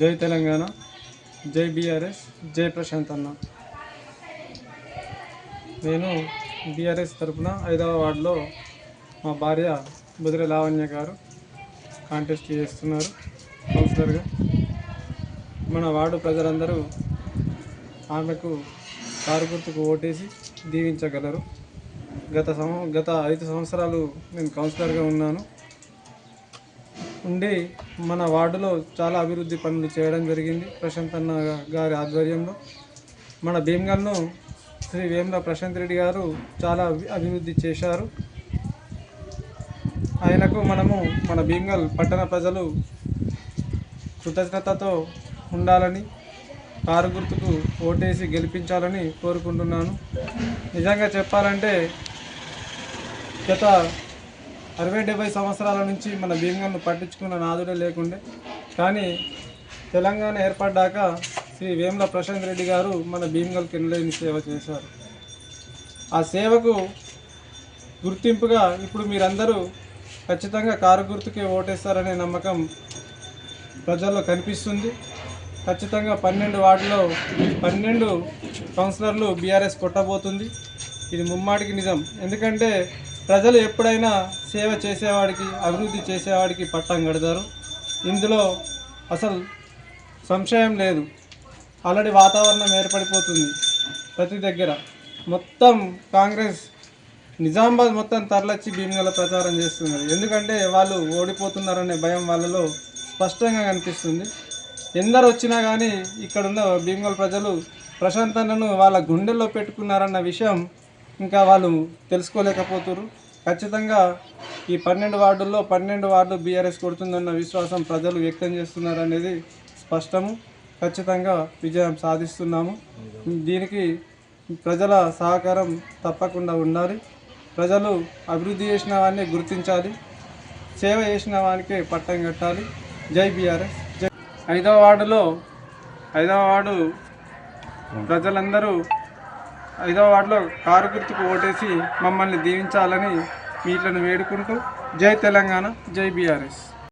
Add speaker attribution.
Speaker 1: జై తెలంగాణ జై బీఆర్ఎస్ జై ప్రశాంత్ అన్న. నేను బీఆర్ఎస్ తరపున ఐదవ వార్డులో మా భార్య బుదిర లావణ్య గారు కాంటెస్ట్ చేస్తున్నారు కౌన్సిలర్గా. మన వార్డు ప్రజలందరూ ఆమెకు కారు గుర్తుకు ఓటేసి దీవించగలరు. గత సం గత ఐదు సంవత్సరాలు నేను కౌన్సిలర్గా ఉన్నాను. ఉండి మన వార్డులో చాలా అభివృద్ధి పనులు చేయడం జరిగింది ప్రశాంత్ అన్న గారి ఆధ్వర్యంలో. మన భీమ్గల్ను శ్రీ వేముల ప్రశాంత్ రెడ్డి గారు చాలా అభి- అభివృద్ధి చేశారు. ఆయనకు మనము మన భీమ్గల్ పట్టణ ప్రజలు కృతజ్ఞతతో ఉండాలని కారు గుర్తుకు ఓటేసి గెలిపించాలని కోరుకుంటున్నాను. నిజంగా చెప్పాలంటే గత అరవై డెబ్బై సంవత్సరాల నుంచి మన భీమగల్ను పట్టించుకున్న నాదుడే లేకుండే. కానీ తెలంగాణ ఏర్పడ్డాక శ్రీ వేముల ప్రశాంత్ రెడ్డి గారు మన భీమగల్ కిన్నలేని సేవ చేశారు. ఆ సేవకు గుర్తింపుగా ఇప్పుడు మీరందరూ ఖచ్చితంగా కారు గుర్తుకే ఓటేస్తారనే నమ్మకం ప్రజల్లో కనిపిస్తుంది. ఖచ్చితంగా పన్నెండు వార్డులో పన్నెండు కౌన్సిలర్లు బీఆర్ఎస్ కొట్టబోతుంది. ఇది ముమ్మాటికి నిజం. ఎందుకంటే ప్రజలు ఎప్పుడైనా సేవ చేసేవాడికి అభివృద్ధి చేసేవాడికి పట్టం కడతారు. ఇందులో అసలు సంశయం లేదు. ఆల్రెడీ వాతావరణం ఏర్పడిపోతుంది ప్రతి దగ్గర. మొత్తం కాంగ్రెస్ నిజామాబాద్ మొత్తం తరలిచ్చి భీమిగల ప్రచారం చేస్తున్నారు. ఎందుకంటే వాళ్ళు ఓడిపోతున్నారనే భయం వాళ్ళలో స్పష్టంగా కనిపిస్తుంది. ఎందరు వచ్చినా కానీ ఇక్కడున్న భీమగల్ ప్రజలు ప్రశాంతనను వాళ్ళ గుండెల్లో పెట్టుకున్నారన్న విషయం ఇంకా వాళ్ళు తెలుసుకోలేకపోతున్నారు ఖచ్చితంగా ఈ పన్నెండు వార్డుల్లో పన్నెండు వార్డు బీఆర్ఎస్ కొడుతుందన్న విశ్వాసం ప్రజలు వ్యక్తం చేస్తున్నారు అనేది స్పష్టము. ఖచ్చితంగా విజయం సాధిస్తున్నాము. దీనికి ప్రజల సహకారం తప్పకుండా ఉండాలి. ప్రజలు అభివృద్ధి చేసిన వాడిని గుర్తించాలి. సేవ చేసిన వానికే పట్టం కట్టాలి. జై బీఆర్ఎస్. జై ఐదవ వార్డులో ఐదవ వార్డు ప్రజలందరూ ఐదవ వార్డులో కారు గుర్తుకు ఓటేసి మమ్మల్ని దీవించాలని మీట్లను వేడుకుంటూ జై తెలంగాణ జై బీఆర్ఎస్.